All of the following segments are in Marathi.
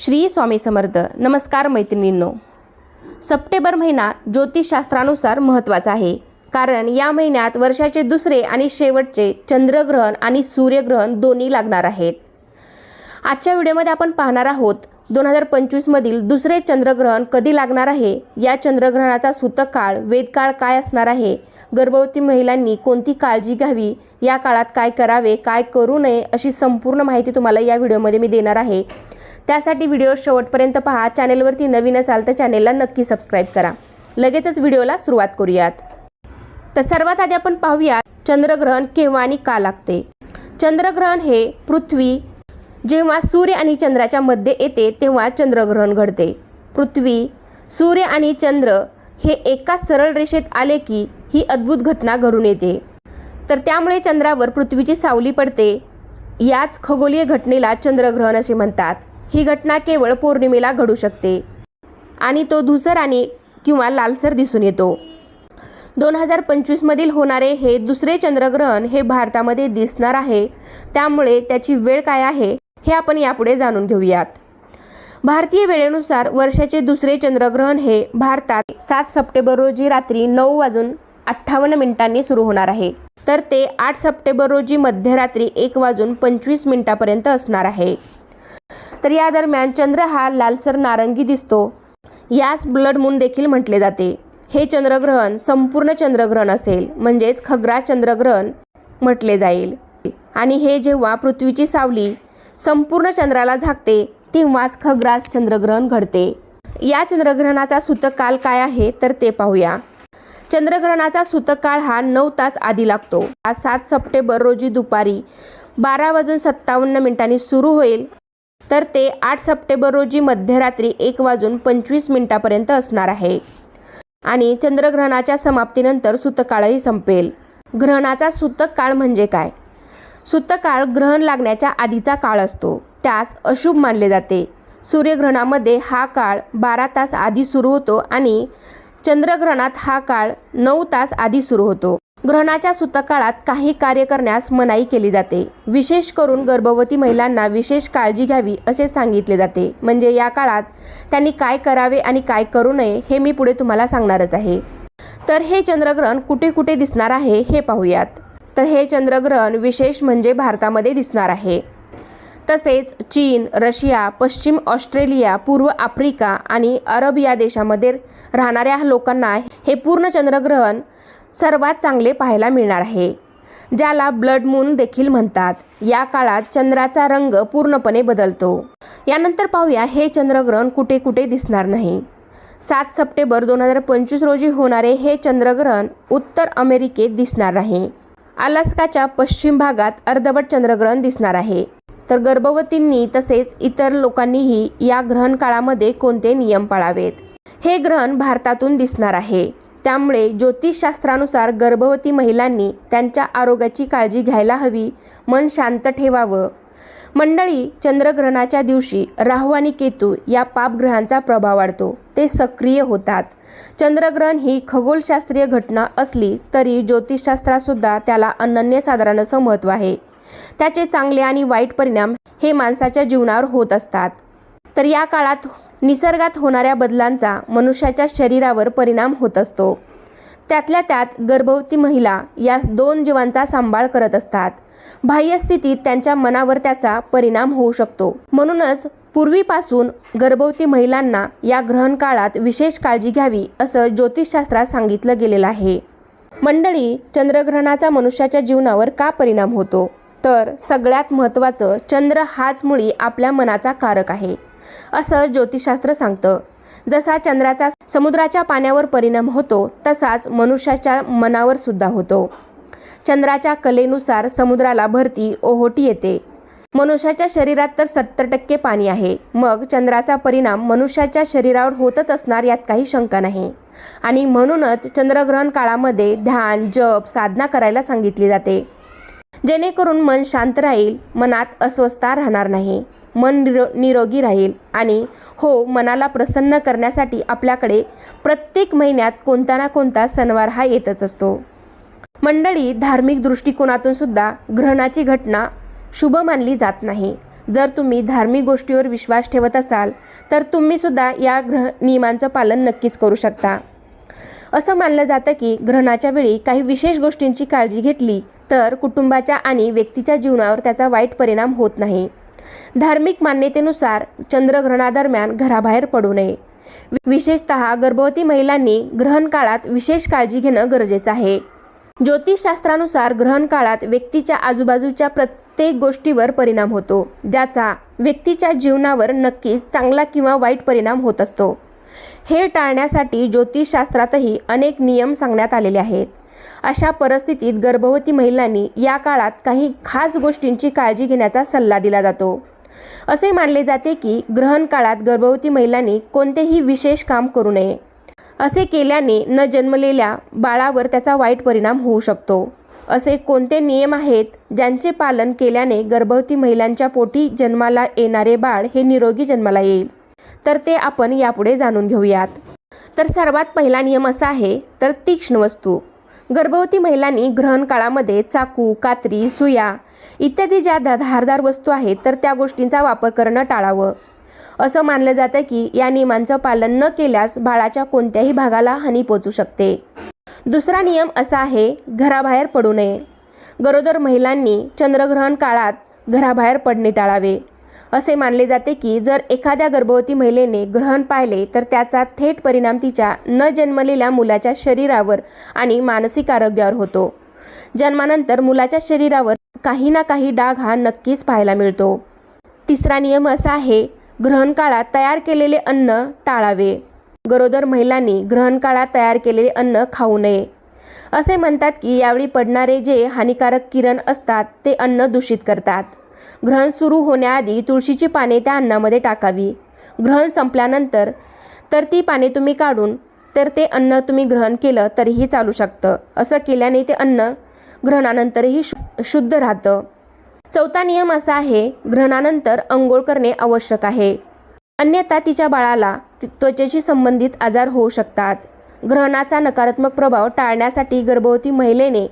श्री स्वामी समर्थ. नमस्कार मैत्रिणींनो. सप्टेंबर महिना ज्योतिषशास्त्रानुसार महत्त्वाचा आहे. कारण या महिन्यात वर्षाचे दुसरे आणि शेवटचे चंद्रग्रहण आणि सूर्यग्रहण दोन्ही लागणार आहेत. आजच्या व्हिडिओमध्ये आपण पाहणार आहोत दोन हजार पंचवीसमधील दुसरे चंद्रग्रहण कधी लागणार आहे? या चंद्रग्रहणाचा सूतक काळ वेदकाळ काय असणार आहे? गर्भवती महिलांनी कोणती काळजी घ्यावी? या काळात काय करावे काय करू नये अशी संपूर्ण माहिती तुम्हाला या व्हिडिओमध्ये मी देणार आहे. त्यासाठी व्हिडिओ शेवटपर्यंत पहा. चॅनेलवरती नवीन असाल तर चॅनेलला नक्की सबस्क्राईब करा. लगेचच व्हिडिओला सुरुवात करूयात. तर सर्वात आधी आपण पाहूया चंद्रग्रहण केव्हा आणि का लागते. चंद्रग्रहण हे पृथ्वी जेव्हा सूर्य आणि चंद्राच्या मध्ये येते तेव्हा चंद्रग्रहण घडते. पृथ्वी सूर्य आणि चंद्र हे एका सरळ रेषेत आले की ही अद्भुत घटना घडून येते. तर त्यामुळे चंद्रावर पृथ्वीची सावली पडते. याच खगोलीय घटनेला चंद्रग्रहण असे म्हणतात. ही घटना केवळ पौर्णिमेला घडू शकते. आणि तो धुसर आणि किंवा लालसर दिसून येतो. दोन हजार पंचवीसमधील होणारे हे दुसरे चंद्रग्रहण हे भारतामध्ये दिसणार आहे. त्यामुळे त्याची वेळ काय आहे हे आपण यापुढे जाणून घेऊयात. भारतीय वेळेनुसार वर्षाचे दुसरे चंद्रग्रहण हे भारतात सात सप्टेंबर रोजी रात्री नऊ वाजून अठ्ठावन्न मिनिटांनी सुरू होणार आहे. तर ते आठ सप्टेंबर रोजी मध्यरात्री एक वाजून पंचवीस मिनिटापर्यंत असणार आहे. तर या दरम्यान चंद्र हा लालसर नारंगी दिसतो. यास ब्लड मून देखील म्हटले जाते. हे चंद्रग्रहण संपूर्ण चंद्रग्रहण असेल. म्हणजेच खग्रास चंद्रग्रहण म्हटले जाईल. आणि हे जेव्हा पृथ्वीची सावली संपूर्ण चंद्राला झाकते तेव्हाच खग्रास चंद्रग्रहण घडते. या चंद्रग्रहणाचा सूतक काल काय आहे तर ते पाहूया. चंद्रग्रहणाचा सूतक काळ हा नऊ तास आधी लागतो. आज सात सप्टेंबर रोजी दुपारी बारा वाजून सत्तावन्न मिनिटांनी सुरू होईल. तर ते आठ सप्टेंबर रोजी मध्यरात्री एक वाजून पंचवीस मिनिटापर्यंत असणार आहे. आणि चंद्रग्रहणाच्या समाप्तीनंतर सूतकाळही संपेल. ग्रहणाचा सूतक काळ म्हणजे काय? सूतकाळ ग्रहण लागण्याच्या आधीचा काळ असतो. त्यास अशुभ मानले जाते. सूर्यग्रहणामध्ये हा काळ बारा तास आधी सुरू होतो आणि चंद्रग्रहणात हा काळ नऊ तास आधी सुरू होतो. ग्रहणाच्या सुतकाळात काही कार्य करण्यास मनाई केली जाते. विशेष करून गर्भवती महिलांना विशेष काळजी घ्यावी असे सांगितले जाते. म्हणजे या काळात त्यांनी काय करावे आणि काय करू नये हे मी पुढे तुम्हाला सांगणारच आहे. तर हे चंद्रग्रहण कुठे कुठे दिसणार आहे हे पाहूयात. तर हे चंद्रग्रहण विशेष म्हणजे भारतामध्ये दिसणार आहे. तसेच चीन रशिया पश्चिम ऑस्ट्रेलिया पूर्व आफ्रिका आणि अरब या देशामध्ये राहणाऱ्या लोकांना हे पूर्ण चंद्रग्रहण सर्वात चांगले पाहायला मिळणार आहे ज्याला ब्लड मून देखील म्हणतात. या काळात चंद्राचा रंग पूर्णपणे बदलतो. यानंतर पाहूया हे चंद्रग्रहण कुठे कुठे दिसणार नाही. सात सप्टेंबर दोन हजार पंचवीस रोजी होणारे हे चंद्रग्रहण उत्तर अमेरिकेत दिसणार नाही अलास्काच्या पश्चिम भागात अर्धवट चंद्रग्रहण दिसणार आहे. तर गर्भवतींनी तसेच इतर लोकांनीही या ग्रहण काळामध्ये कोणते नियम पाळावेत? हे ग्रहण भारतातून दिसणार आहे. त्यामुळे ज्योतिषशास्त्रानुसार गर्भवती महिलांनी त्यांच्या आरोग्याची काळजी घ्यायला हवी मन शांत ठेवावं. मंडळी चंद्रग्रहणाच्या दिवशी राहू आणि केतू या पापग्रहांचा प्रभाव वाढतो. ते सक्रिय होतात. चंद्रग्रहण ही खगोलशास्त्रीय घटना असली तरी ज्योतिषशास्त्रातसुद्धा त्याला अनन्यसाधारण असं महत्त्व आहे. त्याचे चांगले आणि वाईट परिणाम हे माणसाच्या जीवनावर होत असतात. तर या काळात निसर्गात होणाऱ्या बदलांचा मनुष्याच्या शरीरावर परिणाम होत असतो. त्यातल्या त्यात गर्भवती महिला या दोन जीवांचा सांभाळ करत असतात. बाह्य स्थितीत त्यांच्या मनावर त्याचा परिणाम होऊ शकतो. म्हणूनच पूर्वीपासून गर्भवती महिलांना या ग्रहण काळात विशेष काळजी घ्यावी असं ज्योतिषशास्त्रात सांगितलं गेलेलं आहे. मंडळी चंद्रग्रहणाचा मनुष्याच्या जीवनावर का परिणाम होतो? तर सगळ्यात महत्त्वाचं चंद्र हाच मुळी आपल्या मनाचा कारक आहे. असं ज्योतिषशास्त्र सांगतं. जसा चंद्राचा समुद्राच्या पाण्यावर परिणाम होतो तसाच मनुष्याच्या मनावर सुद्धा होतो. चंद्राच्या कलेनुसार समुद्राला भरती ओहोटी येते. मनुष्याच्या शरीरात तर सत्तर टक्के पाणी आहे. मग चंद्राचा परिणाम मनुष्याच्या शरीरावर होतच असणार यात काही शंका नाही. आणि म्हणूनच चंद्रग्रहण काळामध्ये ध्यान जप साधना करायला सांगितली जाते. जेणेकरून मन शांत राहील मनात अस्वस्थता राहणार नाही. मन निरो निरोगी राहील आणि हो मनाला प्रसन्न करण्यासाठी आपल्याकडे प्रत्येक महिन्यात कोणता ना कोणता सणवार हा येतच असतो. मंडळी धार्मिक दृष्टिकोनातून सुद्धा ग्रहणाची घटना शुभ मानली जात नाही. जर तुम्ही धार्मिक गोष्टीवर विश्वास ठेवत असाल तर तुम्हीसुद्धा या ग्रह नियमांचं पालन नक्कीच करू शकता. असं मानलं जातं की ग्रहणाच्या वेळी काही विशेष गोष्टींची काळजी घेतली तर कुटुंबाच्या आणि व्यक्तीच्या जीवनावर त्याचा वाईट परिणाम होत नाही. धार्मिक मान्यतेनुसार चंद्रग्रहणादरम्यान घराबाहेर पडू नये. विशेषत गर्भवती महिलांनी ग्रहण काळात विशेष काळजी घेणं गरजेचं आहे. ज्योतिषशास्त्रानुसार ग्रहण काळात व्यक्तीच्या आजूबाजूच्या प्रत्येक गोष्टीवर परिणाम होतो ज्याचा व्यक्तीच्या जीवनावर नक्कीच चांगला किंवा वाईट परिणाम होत असतो. हे टाळण्यासाठी ज्योतिषशास्त्रातही अनेक नियम सांगण्यात आलेले आहेत. अशा परिस्थितीत गर्भवती महिलांनी या काळात काही खास गोष्टींची काळजी घेण्याचा सल्ला दिला जातो. असे मानले जाते की ग्रहण काळात गर्भवती महिलांनी कोणतेही विशेष काम करू नये. असे केल्याने न जन्मलेल्या बाळावर त्याचा वाईट परिणाम होऊ शकतो. असे कोणते नियम आहेत ज्यांचे पालन केल्याने गर्भवती महिलांच्या पोटी जन्माला येणारे बाळ हे निरोगी जन्माला येईल? तर ते आपण यापुढे जाणून घेऊयात. तर सर्वात पहिला नियम असा आहे तर तीक्ष्ण वस्तू. गर्भवती महिलांनी ग्रहण काळामध्ये चाकू कात्री सुया इत्यादी ज्या धारदार वस्तू आहेत तर त्या गोष्टींचा वापर करणं टाळावं. असं मानलं जातं की या नियमांचं पालन न केल्यास बाळाच्या कोणत्याही भागाला हानी पोचू शकते. दुसरा नियम असा आहे घराबाहेर पडू नये. गरोदर महिलांनी चंद्रग्रहण काळात घराबाहेर पडणे टाळावे. असे मानले जाते की जर एखाद्या गर्भवती महिलेने ग्रहण पाहिले तर त्याचा थेट परिणाम तिच्या न जन्मलेल्या मुलाच्या शरीरावर आणि मानसिक आरोग्यावर होतो. जन्मानंतर मुलाच्या शरीरावर काही ना काही डाग हा नक्कीच पाहायला मिळतो. तिसरा नियम असा आहे ग्रहण काळात तयार केलेले अन्न टाळावे. गरोदर महिलांनी ग्रहण काळात तयार केलेले अन्न खाऊ नये. असे म्हणतात की यावेळी पडणारे जे हानिकारक किरण असतात ते अन्न दूषित करतात. ग्रहण सुरू होण्याआधी तुळशीची पाने त्या अन्नामध्ये टाकावी. ग्रहण संपल्यानंतर तर ती पाने तुम्ही काढून तर ते अन्न तुम्ही ग्रहण केलं तरीही चालू शकतं असं केल्याने ते अन्न ग्रहणानंतरही शु शुद्ध राहतं. चौथा नियम असा आहे ग्रहणानंतर अंघोळ करणे आवश्यक आहे. अन्यथा तिच्या बाळाला त्वचेशी संबंधित आजार होऊ शकतात. ग्रहणाचा नकारात्मक प्रभाव टाळण्यासाठी गर्भवती महिलेने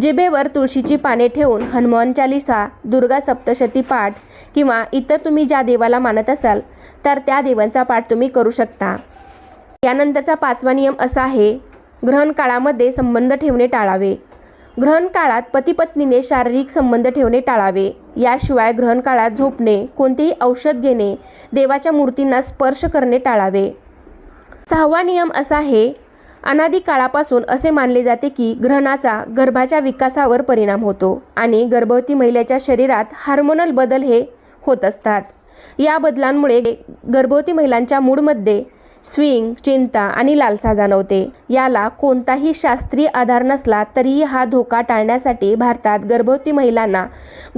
जिभेवर तुळशीची पाने ठेवून हनुमान चालिसा दुर्गा सप्तशती पाठ किंवा इतर तुम्ही ज्या देवाला मानत असाल तर त्या देवांचा पाठ तुम्ही करू शकता. यानंतरचा पाचवा नियम असा आहे ग्रहण काळामध्ये संबंध ठेवणे टाळावे. ग्रहण काळात पती पत्नीने शारीरिक संबंध ठेवणे टाळावे. याशिवाय ग्रहण काळात झोपणे कोणतेही औषध घेणे देवाच्या मूर्तींना स्पर्श करणे टाळावे. सहावा नियम असा आहे अनादी काळापासून असे मानले जाते की ग्रहणाचा गर्भाच्या विकासावर परिणाम होतो आणि गर्भवती महिलेच्या शरीरात हार्मोनल बदल हे होत असतात. या बदलांमुळे गर्भवती महिलांच्या मूडमध्ये स्विंग चिंता आणि लालसा जाणवते. याला कोणताही शास्त्रीय आधार नसला तरीही हा धोका टाळण्यासाठी भारतात गर्भवती महिलांना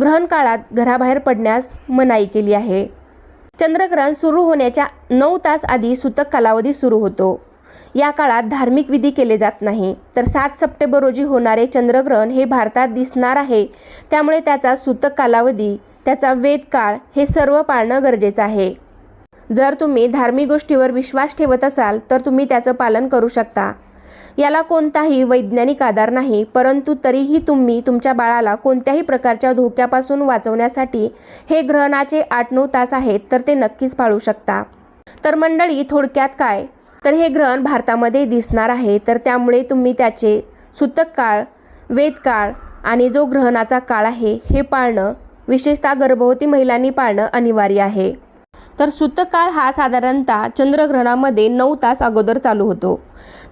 ग्रहण काळात घराबाहेर पडण्यास मनाई केली आहे. चंद्रग्रहण सुरू होण्याच्या नऊ तास आधी सूतक कालावधी सुरू होतो. या काळात धार्मिक विधी केले जात नाही. तर सात सप्टेंबर रोजी होणारे चंद्रग्रहण हे भारतात दिसणार आहे. त्यामुळे त्याचा सूतक कालावधी त्याचा वेद काळ हे सर्व पाळणं गरजेचं आहे. जर तुम्ही धार्मिक गोष्टीवर विश्वास ठेवत असाल तर तुम्ही त्याचं पालन करू शकता. याला कोणताही वैज्ञानिक आधार नाही परंतु तरीही तुम्ही तुमच्या बाळाला कोणत्याही प्रकारच्या धोक्यापासून वाचवण्यासाठी हे ग्रहणाचे आठ नऊ तास आहेत तर ते नक्कीच पाळू शकता. तर मंडळी थोडक्यात काय? तर हे ग्रहण भारतामध्ये दिसणार आहे. तर त्यामुळे तुम्ही त्याचे सुतक काळ वेदकाळ आणि जो ग्रहणाचा काळ आहे हे पाळणं विशेषतः गर्भवती महिलांनी पाळणं अनिवार्य आहे. तर सूतकाळ हा साधारणतः चंद्रग्रहणामध्ये नऊ तास अगोदर चालू होतो.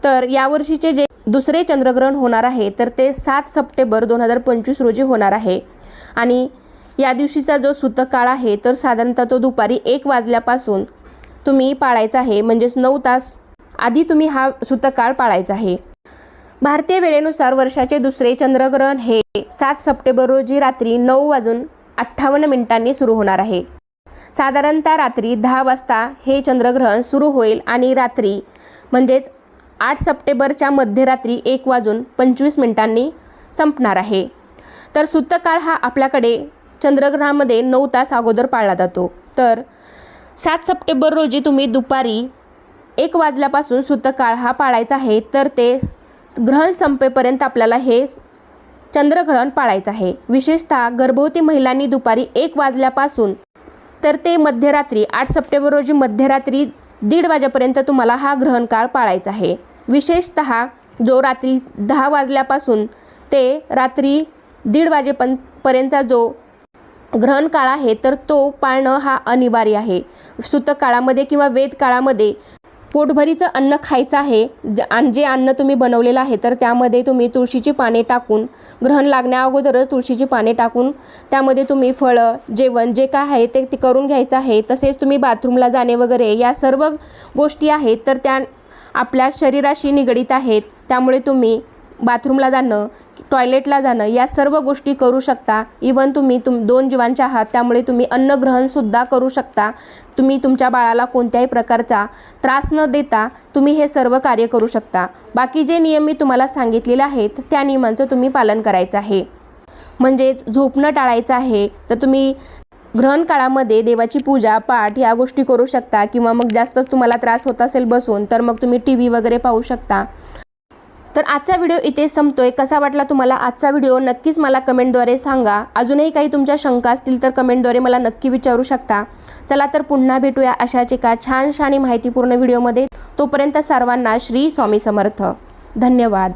तर यावर्षीचे जे दुसरे चंद्रग्रहण होणार आहे तर ते सात सप्टेंबर दोन हजार पंचवीस रोजी होणार आहे. आणि या दिवशीचा जो सुतकाळ आहे तर साधारणतः तो दुपारी एक वाजल्यापासून तुम्ही पाळायचा आहे म्हणजेच नऊ तास आधी तुम्ही हा सूतकाळ पाळायचा आहे. भारतीय वेळेनुसार वर्षाचे दुसरे चंद्रग्रहण हे सात सप्टेंबर रोजी रात्री नऊ वाजून अठ्ठावन्न मिनिटांनी सुरू होणार आहे. साधारणतः रात्री दहा वाजता हे चंद्रग्रहण सुरू होईल आणि रात्री म्हणजेच आठ सप्टेंबरच्या मध्यरात्री एक वाजून पंचवीस मिनिटांनी संपणार आहे. तर सूतकाळ हा आपल्याकडे चंद्रग्रहामध्ये नऊ तास अगोदर पाळला जातो. तर सात सप्टेंबर रोजी तुम्ही दुपारी एक वाजल्यापासून सूतकाळ हा पाळायचा आहे तर ते ग्रहण संपेपर्यंत आपल्याला हे चंद्रग्रहण पाळायचं आहे. विशेषतः गर्भवती महिलांनी दुपारी एक वाजल्यापासून तर ते मध्यरात्री आठ सप्टेंबर रोजी मध्यरात्री दीड वाजेपर्यंत तुम्हाला हा ग्रहणकाळ पाळायचा आहे. विशेषत जो रात्री दहा वाजल्यापासून ते रात्री दीड वाजेपं पर्यंतचा जो ग्रहण काळ आहे तर तो पाळणं हा अनिवार्य आहे. सूतक काळामध्ये किंवा वेद काळामध्ये पोटभरीचं अन्न खायचं आहे ज आणि जे अन्न तुम्ही बनवलेलं आहे तर त्यामध्ये तुम्ही तुळशीची पाने टाकून ग्रहण लागण्या अगोदरच तुळशीची पाने टाकून त्यामध्ये तुम्ही फळं जेवण जे काय आहे ते ते करून घ्यायचं आहे. तसेच तुम्ही बाथरूमला जाणे वगैरे या सर्व गोष्टी आहेत तर त्या आपल्या शरीराशी निगडीत आहेत. त्यामुळे तुम्ही बाथरूमला जाणं टॉयलेटला जाणं या सर्व गोष्टी करू शकता. इवन तुम्ही तुम दोन जीवांच्या आहात त्यामुळे तुम्ही अन्नग्रहणसुद्धा करू शकता. तुम्ही तुमच्या बाळाला कोणत्याही प्रकारचा त्रास न देता तुम्ही हे सर्व कार्य करू शकता. बाकी जे नियम मी तुम्हाला सांगितलेले आहेत त्या नियमांचं तुम्ही पालन करायचं आहे. म्हणजेच झोपणं टाळायचं आहे तर तुम्ही ग्रहण काळामध्ये देवाची पूजा पाठ या गोष्टी करू शकता. किंवा मग जास्तच तुम्हाला त्रास होत असेल बसून तर मग तुम्ही टी व्ही वगैरे पाहू शकता. तर आजचा व्हिडिओ इथे संपतोय. कसा वाटला तुम्हाला आजचा व्हिडिओ? नक्कीच मला कमेंटद्वारे सांगा. अजूनही काही तुमच्या शंका असतील तर कमेंटद्वारे मला नक्की विचारू शकता. चला तर पुन्हा भेटूया अशाच एका छानशा आणि माहितीपूर्ण व्हिडिओमध्ये. तोपर्यंत सर्वांना श्री स्वामी समर्थ. धन्यवाद.